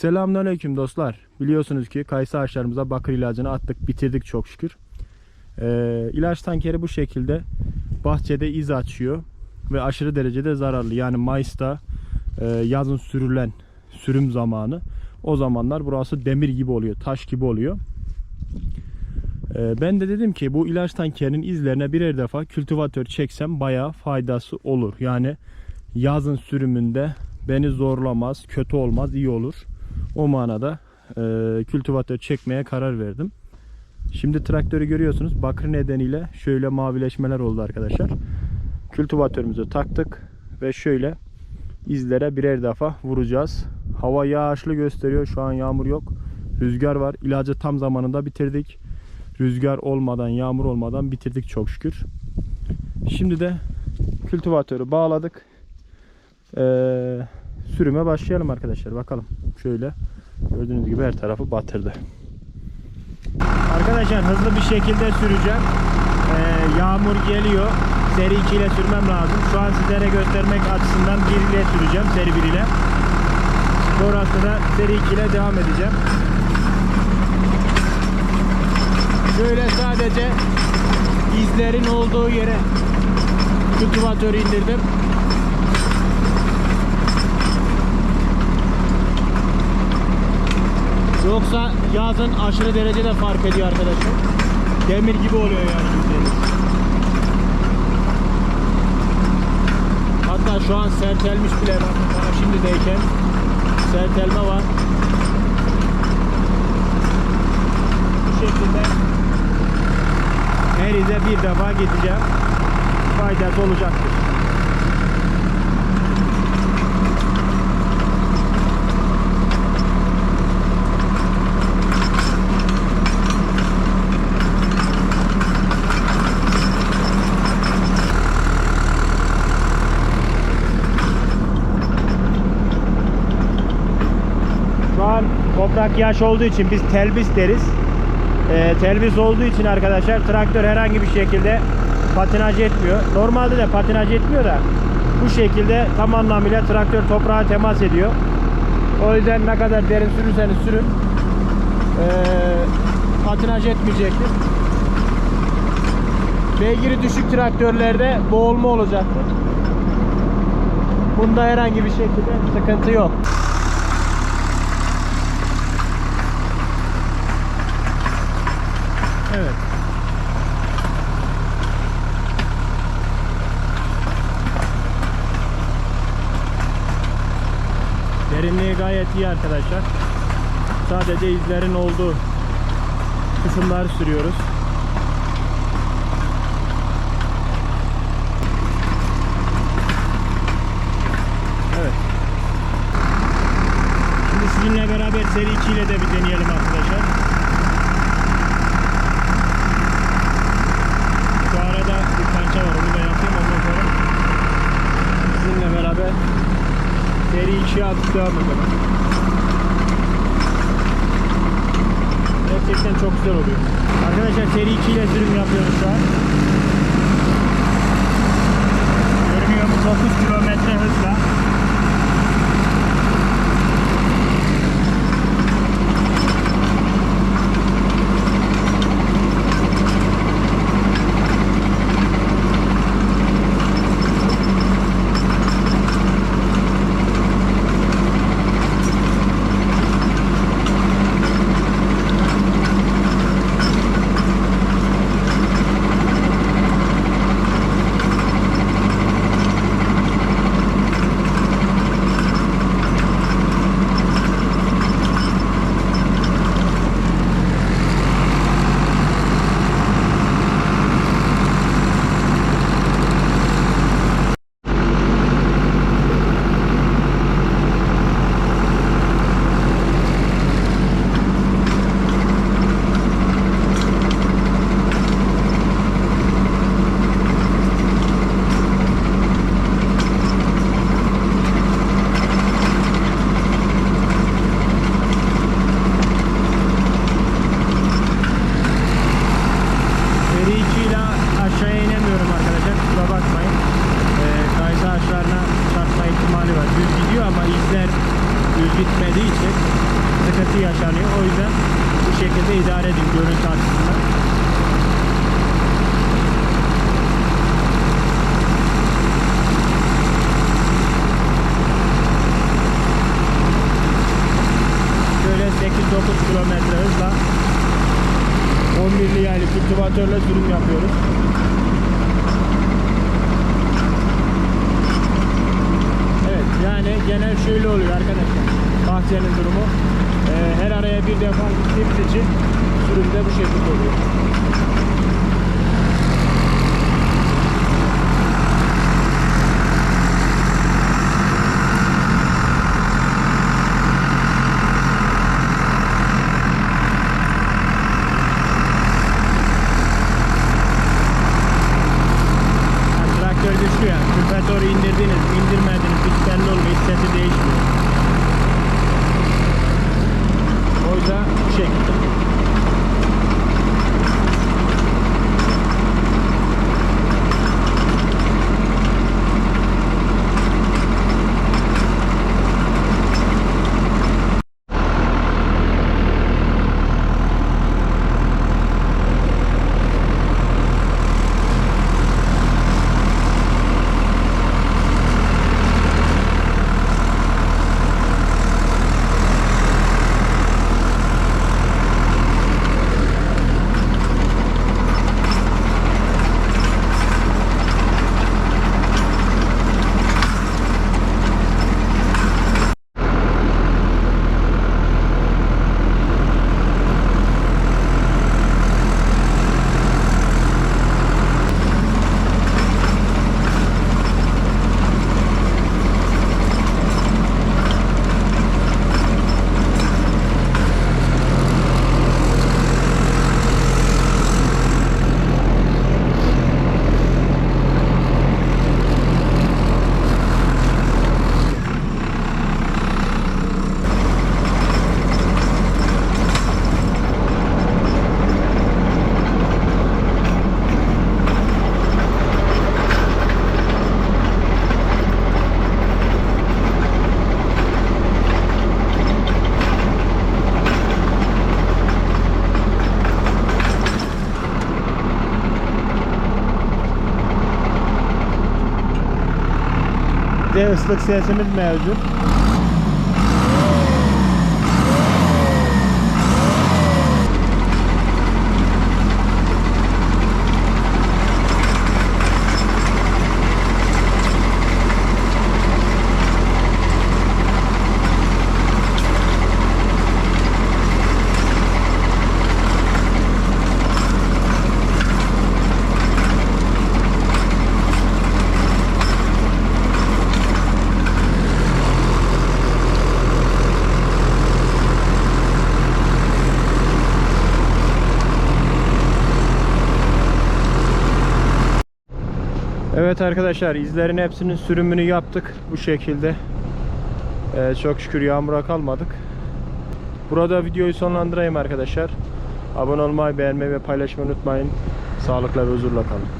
Selamünaleyküm dostlar. Biliyorsunuz ki kayısı ağaçlarımıza bakır ilacını attık, bitirdik çok şükür. Ee, ilaç tankeri bu şekilde bahçede iz açıyor ve aşırı derecede zararlı. Yani Mayıs'ta e, yazın sürülen sürüm zamanı. O zamanlar burası demir gibi oluyor, taş gibi oluyor. Ee, ben de dedim ki bu ilaç tankerinin izlerine birer defa kültivatör çeksem bayağı faydası olur. Yani yazın sürümünde beni zorlamaz, kötü olmaz, iyi olur. O manada e, kültivatör çekmeye karar verdim. Şimdi traktörü görüyorsunuz. Bakır nedeniyle şöyle mavileşmeler oldu arkadaşlar. Kültivatörümüzü taktık ve şöyle izlere birer defa vuracağız. Hava yağışlı gösteriyor. Şu an yağmur yok. Rüzgar var. İlacı tam zamanında bitirdik. Rüzgar olmadan, yağmur olmadan bitirdik çok şükür. Şimdi de kültivatörü bağladık. Ee, sürüme başlayalım arkadaşlar. Bakalım. Şöyle gördüğünüz gibi her tarafı batırdı. Arkadaşlar hızlı bir şekilde süreceğim. Ee, yağmur geliyor. Seri 2 ile sürmem lazım. Şu an sizlere göstermek açısından 1 ile süreceğim. Seri 1 ile. Sonrasında seri 2 ile devam edeceğim. Şöyle sadece izlerin olduğu yere kültivatörü indirdim. Yoksa yazın aşırı derecede fark ediyor arkadaşlar. Demir gibi oluyor yani yüzleri. Hatta şu an sertelmiş bile bakın bana şimdideyken sertelme var. Bu şekilde her ize bir defa gideceğim. Faydası olacaktır. Şu an toprak yaş olduğu için biz telbis deriz. Ee, telbis olduğu için arkadaşlar traktör herhangi bir şekilde patinaj etmiyor. Normalde de patinaj etmiyor da bu şekilde tam anlamıyla traktör toprağa temas ediyor. O yüzden ne kadar derin sürürseniz sürün ee, patinaj etmeyecektir. Beygiri düşük traktörlerde boğulma olacaktır. Bunda herhangi bir şekilde sıkıntı yok. Evet. Derinliği gayet iyi arkadaşlar. Sadece izlerin olduğu kısımları sürüyoruz. Evet. Şimdi sizinle beraber seri 2 ile de bir deneyelim arkadaşlar. Şu arada bir parça var onu da yapayım ondan sonra sizinle beraber seri 2'ye atıp devam edelim. Gerçekten çok güzel oluyor. Arkadaşlar seri 2 ile sürüm yapıyoruz şu an. Görünüyor mu 9 kilometre hızla. Kültivatörle sürüm yapıyoruz. Evet yani genel şöyle oluyor arkadaşlar. Bahçenin durumu. Ee, her araya bir defa gittiğimiz için sürüm de bu şekilde oluyor. no limite 110 km. De ıslık sesimiz mevcut. Evet arkadaşlar izlerin hepsinin sürümünü yaptık bu şekilde. Ee, çok şükür yağmura kalmadık. Burada videoyu sonlandırayım arkadaşlar. Abone olmayı, beğenmeyi ve paylaşmayı unutmayın. Sağlıkla ve huzurla kalın.